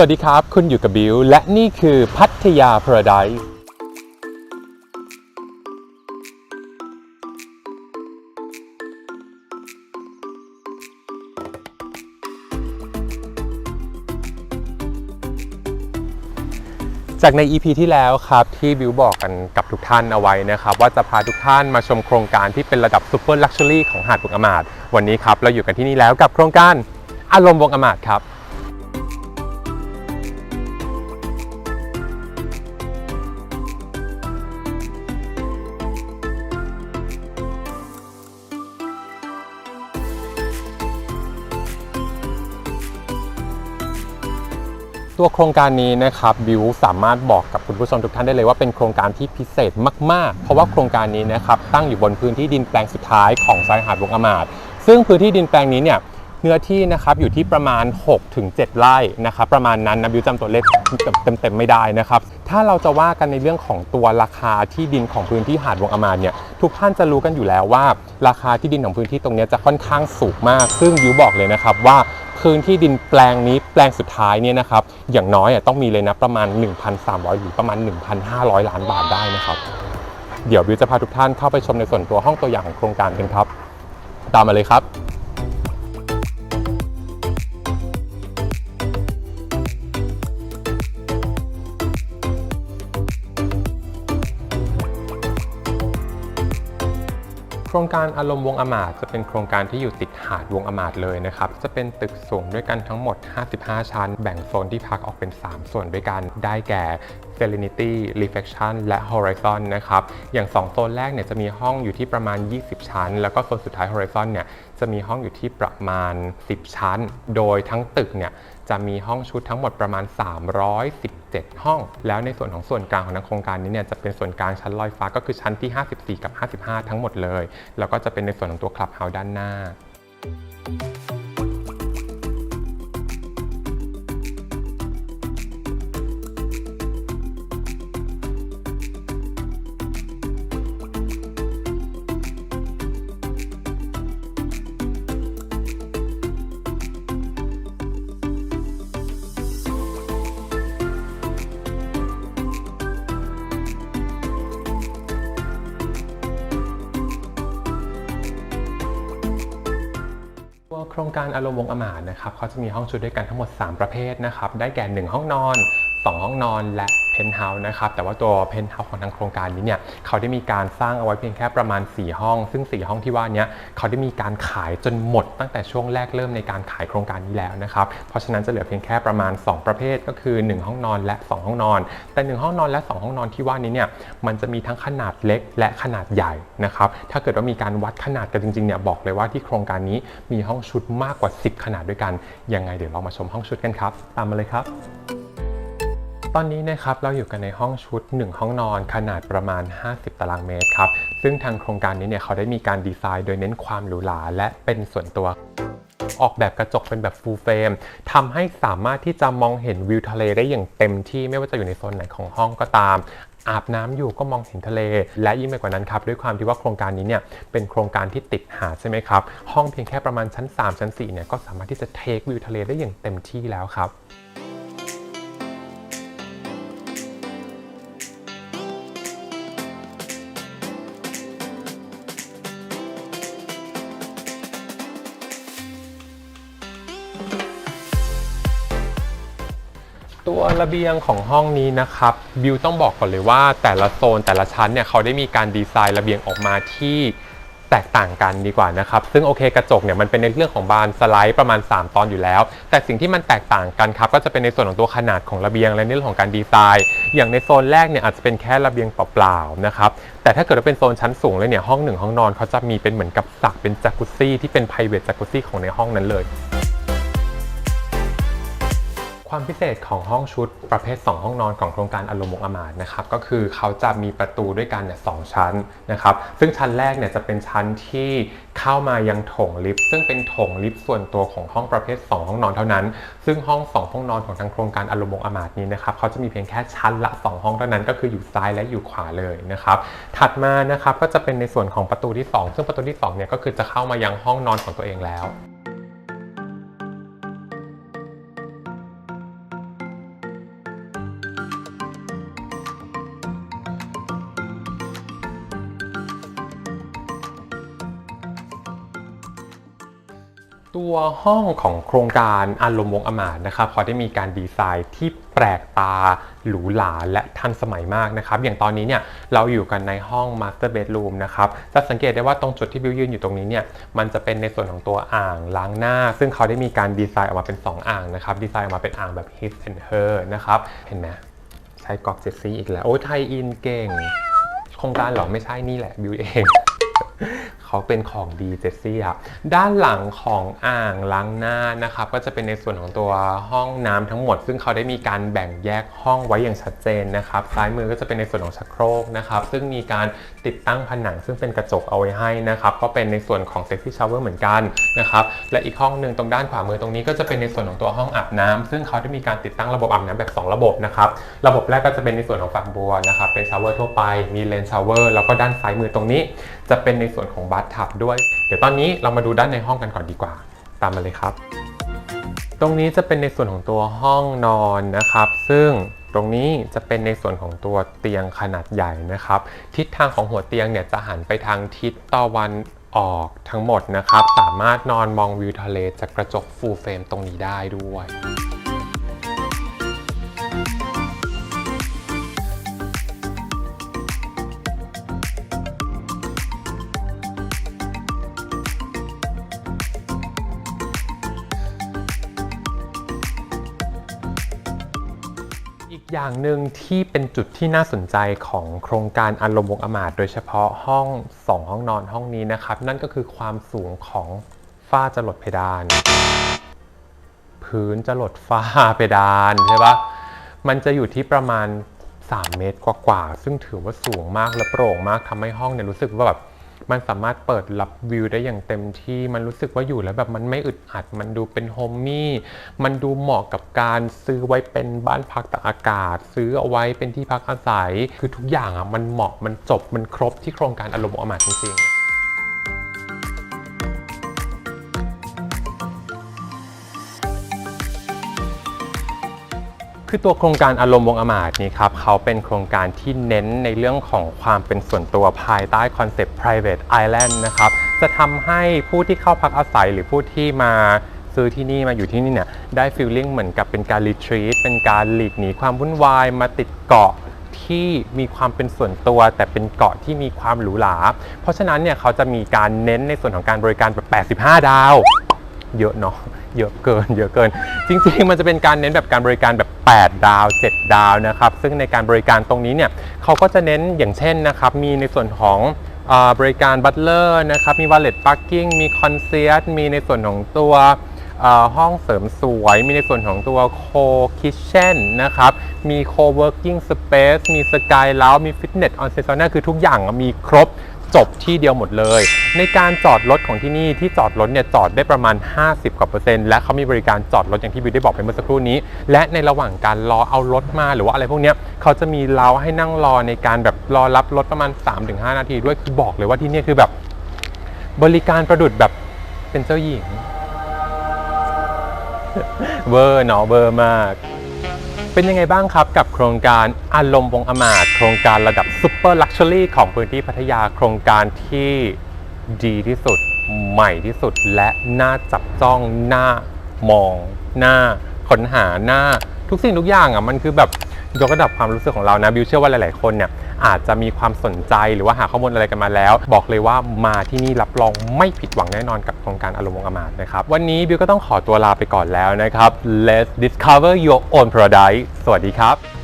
สวัสดีครับ คุณอยู่กับบิว และนี่คือพัทยา Paradise จากใน EP ที่แล้วครับ ที่บิวบอกกันกับทุกท่านเอาไว้นะครับ ว่าจะพาทุกท่านมาชมโครงการที่เป็นระดับซูเปอร์ลักชัวรี่ของหาดวงอมาดวันนี้ครับ เราอยู่กันที่นี่แล้วกับโครงการอารมณ์วงอมาดครับ ตัวโครงการนี้นะครับบิวสามารถบอกกับคุณผู้ชมทุกท่านได้เลยว่าเป็นโครงการที่พิเศษมาก ๆ เพราะว่าโครงการนี้นะครับตั้งอยู่บนพื้นที่ดินแปลงสุดท้ายของชายหาดวงอมาดซึ่งพื้นที่ดินแปลงนี้เนี่ยเนื้อที่นะครับอยู่ที่ประมาณ 6-7 ไร่นะครับประมาณนั้นนะบิวจำตัวเลขเต็มๆไม่ได้นะครับถ้าเราจะว่ากันในเรื่องของตัวราคาที่ดินของพื้นที่หาดวงอมาดเนี่ยทุกท่านจะรู้กันอยู่แล้วว่า ราคาที่ดินของพื้นที่ตรงนี้จะค่อนข้างสูงมาก ซึ่งบิวบอกเลยนะครับว่า พื้นที่ดินแปลงนี้แปลงสุดท้ายเนี่ยนะครับอย่างน้อยต้องมีเลยนะประมาณ 1,300 หรือประมาณ 1,500 ล้านบาทได้นะครับ เดี๋ยววิวจะพาทุกท่านเข้าไปชมในส่วนตัวห้องตัวอย่างของโครงการกันครับ ตามมาเลยครับ โครงการอารมณ์วงอมาตจะเป็นโครงการที่อยู่ติดหาดวงอมาตเลยนะครับ จะเป็นตึกสูงด้วยกันทั้งหมด 55 ชั้น แบ่งโซนที่พักออกเป็น 3 ส่วนด้วยกัน ได้แก่ Serenity Reflection และ Horizon นะครับ อย่าง 2 โซนแรกเนี่ยจะมีห้องอยู่ที่ประมาณ 20 ชั้น แล้วก็โซนสุดท้าย Horizon เนี่ย จะมีห้องอยู่ที่ประมาณ 10 ชั้น โดยทั้งตึกเนี่ยจะมีห้องชุดทั้งหมดประมาณ 317 ห้อง แล้วในส่วนของส่วนกลางของทางโครงการนี้เนี่ยจะเป็นส่วนกลางชั้นลอยฟ้าก็คือชั้นที่ 54 กับ 55 ทั้งหมดเลย แล้วก็จะเป็นในส่วนของตัวคลับเฮาส์ด้านหน้า โครงการอารมณ์วงอมาตนะครับเขาจะมีห้องชุดด้วยกันทั้งหมด 3 ประเภทนะครับ ได้แก่ 1 ห้องนอน 2 ห้องนอนและ เพนท์เฮาส์นะครับแต่ว่าตัวเพนท์เฮาส์ของทางโครงการนี้เนี่ยเขาได้มีการสร้างเอาไว้เพียงแค่ประมาณ 4 ห้อง ซึ่ง 4 ห้องที่ว่านี้เขาได้มีการขายจนหมดตั้งแต่ช่วงแรกเริ่มในการขายโครงการนี้แล้วนะครับเพราะฉะนั้นจะเหลือเพียงแค่ประมาณ 2 ประเภทก็คือ 1 ห้องนอนและ 2 ห้องนอน แต่ 1 ห้องนอนและ 2 ห้องนอนที่ว่านี้เนี่ยมันจะมีทั้งขนาดเล็กและขนาดใหญ่นะครับถ้าเกิดว่ามีการวัดขนาดกันจริงๆเนี่ยบอกเลยว่าที่โครงการนี้มีห้องชุดมากกว่า 10 ขนาดด้วยกันยังไงเดี๋ยวเรามาชมห้องชุดกันครับ ตามมาเลยครับ ตอนนี้นะครับเราอยู่กันในห้องชุด 1 ห้องนอนขนาดประมาณ 50 ตารางเมตรครับซึ่งทางโครงการนี้เนี่ยเขาได้มีการดีไซน์โดยเน้นความหรูหราและเป็นส่วนตัวออกแบบกระจกเป็นแบบ full frame ทำให้สามารถที่จะมองเห็นวิวทะเลได้อย่างเต็มที่ไม่ว่าจะอยู่ในโซนไหนของห้องก็ตาม อาบน้ำอยู่ก็มองเห็นทะเล และยิ่งไปกว่านั้นครับ ด้วยความที่ว่าโครงการนี้เนี่ยเป็นโครงการที่ติดหาดใช่ไหมครับ ห้องเพียงแค่ประมาณชั้น 3 ชั้น4เนี่ยก็สามารถที่จะเทควิวทะเลได้อย่างเต็มที่แล้วครับ ตัวระเบียงของห้องนี้นะครับบิวต้องบอกก่อนเลยว่าแต่ละโซนแต่ละชั้นเนี่ยเขาได้มีการดีไซน์ระเบียงออกมาที่แตกต่างกันดีกว่านะครับ ซึ่งโอเคกระจกเนี่ยมันเป็นในเรื่องของบานสไลด์ประมาณ 3 ตอนอยู่แล้ว แต่สิ่งที่มันแตกต่างกันครับก็จะเป็นในส่วนของตัวขนาดของระเบียงและในเรื่องของการดีไซน์ อย่างในโซนแรกเนี่ยอาจจะเป็นแค่ระเบียงเปล่าๆนะครับแต่ถ้าเกิดว่าเป็นโซนชั้นสูงเลยเนี่ยห้องหนึ่งห้องนอนเขาจะมีเป็นเหมือนกับสระเป็นจากุซซี่ที่เป็น private จากุซซี่ของในห้องนั้นเลย ความพิเศษของห้องชุดประเภท 2 ห้องนอนของโครงการอารมณ์วงอมาตนะครับก็คือเขาจะมีประตูด้วยกันเนี่ยสองชั้นนะครับซึ่งชั้นแรกเนี่ยจะเป็นชั้นที่เข้ามายังโถงลิฟต์ซึ่งเป็นโถงลิฟต์ส่วนตัวของห้องประเภท 2 ห้องนอนเท่านั้น ซึ่งห้อง 2 ห้องนอนของทางโครงการอารมณ์วงอมาตนี้นะครับเขาจะมีเพียงแค่ชั้นละ 2 ห้องเท่านั้น ก็คืออยู่ซ้ายและอยู่ขวาเลยนะครับถัดมานะครับก็จะเป็นในส่วนของประตูที่ 2 ซึ่งประตูที่2เนี่ยก็คือจะเข้ามายังห้องนอนของตัวเองแล้ว ตัวห้องของโครงการอารมณ์วงอมาตนะครับเขาได้มีการดีไซน์ที่แปลกตาหรูหราและทันสมัยมากนะครับ อย่างตอนนี้เนี่ยเราอยู่กันในห้อง Master Bedroom นะครับจะสังเกตได้ว่าตรงจุดที่บิวยืนอยู่ตรงนี้เนี่ยมันจะเป็นในส่วนของตัวอ่างล้างหน้า ซึ่งเขาได้มีการดีไซน์ออกมาเป็น 2 อ่างนะครับ ดีไซน์ออกมาเป็นอ่างแบบ his and her นะครับเห็นไหมใช้กรอกเจสซี่อีกแล้ว โอ้ไทยอินเก่ง โครงการหรอไม่ใช่นี่แหละบิวเอง เขาเป็นของดีเจสซี่ครับด้านหลังของอ่างล้างหน้านะครับก็จะเป็นในส่วนของตัวห้องน้ำทั้งหมด ซึ่งเขาได้มีการแบ่งแยกห้องไว้อย่างชัดเจนนะครับซ้ายมือก็จะเป็นในส่วนของชักโครกนะครับซึ่งมีการติดตั้งผนังซึ่งเป็นกระจกเอาไว้ให้นะครับก็เป็นในส่วนของเซ็กซี่ชาวเวอร์เหมือนกันนะครับและอีกห้องหนึ่งตรงด้านขวามือตรงนี้ก็จะเป็นในส่วนของตัวห้องอาบน้ำซึ่งเขาได้มีการติดตั้งระบบอาบน้ำแบบ 2 ระบบนะครับระบบแรกก็จะเป็นในส่วนของฝักบัวนะครับเป็นชาวเวอร์ทั่วไปมีเลนชาวเวอร์แล้วก็ด้านซ้ายมือตรงนี้ จะเป็นในส่วนของบัตทับด้วย เดี๋ยวตอนนี้เรามาดูด้านในห้องกันก่อนดีกว่า ตามมาเลยครับ ตรงนี้จะเป็นในส่วนของตัวห้องนอนนะครับ ซึ่งตรงนี้จะเป็นในส่วนของตัวเตียงขนาดใหญ่นะครับ ทิศทางของหัวเตียงเนี่ยจะหันไปทางทิศตะวันออกทั้งหมดนะครับ สามารถนอนมองวิวทะเลจากกระจกฟูลเฟรมตรงนี้ได้ด้วย อีกอย่างหนึ่งที่เป็นจุดที่น่าสนใจของโครงการอารมณ์วงอมาตโดยเฉพาะห้อง 2 ห้องนอนห้องนี้นะครับ นั่นก็คือความสูงของฝ้าจรดเพดาน พื้นจรดฝ้าเพดานใช่ปะมันจะอยู่ที่ประมาณ 3 เมตรกว่าๆซึ่งถือว่าสูงมากและโปร่งมากทำให้ห้องเนี่ยรู้สึกว่าแบบ มันสามารถเปิดรับวิวได้อย่างเต็มที่มันรู้สึกว่าอยู่แล้วแบบมันไม่อึดอัด มันดูเป็นโฮมมี่มันดูเหมาะกับการซื้อไว้เป็นบ้านพักตากอากาศ ซื้อเอาไว้เป็นที่พักอาศัย คือทุกอย่างอะมันเหมาะมันจบมันครบที่โครงการอารมณ์อมาตย์จริงๆ คือตัวโครงการอารมณ์วงอมาตย์นี่ครับเขาเป็นโครงการที่เน้นในเรื่องของความเป็นส่วนตัวภายใต้คอนเซปต์ private island นะครับจะทำให้ผู้ที่เข้าพักอาศัยหรือผู้ที่มาซื้อที่นี่มาอยู่ที่นี่เนี่ยได้ฟีลลิ่งเหมือนกับเป็นการรีทรีตเป็นการหลีกหนีความวุ่นวายมาติดเกาะที่มีความเป็นส่วนตัวแต่เป็นเกาะที่มีความหรูหราเพราะฉะนั้นเนี่ยเขาจะมีการเน้นในส่วนของการบริการแบบ 85 ดาว เยอะเนาะ เยอะเกิน เยอะเกิน จริงๆ มันจะเป็นการเน้นแบบการบริการแบบ 8 ดาว 7 ดาวนะครับ ซึ่งในการบริการตรงนี้เนี่ยเขาก็จะเน้นอย่างเช่นนะครับ มีในส่วนของอบริการบัตเลอร์นะครับ มี valet parking มีคอนเซียร์มีในส่วนของตัวห้องเสริมสวย มีในส่วนของตัว co kitchen นะครับ มี co working space มีสกายแล้วมีฟิตเนสออนเซ็ตซคือทุกอย่างมีครบ จบที่เดียวหมดเลย ในการจอดรถของที่นี่ที่จอดรถเนี่ยจอดได้ประมาณ 50กว่าเปอร์เซ็นต์และเขามีบริการจอดรถอย่างที่บิวได้บอกไปเมื่อสักครู่นี้ และในระหว่างการรอเอารถมาหรือว่าอะไรพวกเนี้ยเขาจะมีเล้าให้นั่งรอในการแบบรอรับรถประมาณ 3-5 นาทีด้วยคือบอกเลยว่าที่เนี่ยคือแบบ บริการประดุดแบบเป็นเจ้าหญิงเวอร์เนาะเวอร์มาก เป็นยังไงบ้างครับกับโครงการอารมณ์วงอมาตโครงการระดับซูเปอร์ลักชัวรี่ของพื้นที่พัทยาโครงการที่ดีที่สุด ใหม่ที่สุดและน่าจับจ้องน่ามองน่าค้นหาหน้าทุกสิ่งทุกอย่างอะมันคือแบบยกระดับความรู้สึกของเรานะบิวเชื่อว่าหลาย ๆ คนเนี่ย อาจจะมีความสนใจหรือว่าหาข้อมูลอะไรกันมาแล้ว บอกเลยว่ามาที่นี่รับรองไม่ผิดหวังแน่นอนกับโครงการอารมณ์วงอมาตนะครับวันนี้บิวก็ต้องขอตัวลาไปก่อนแล้วนะครับ Let's discover your own paradise สวัสดีครับ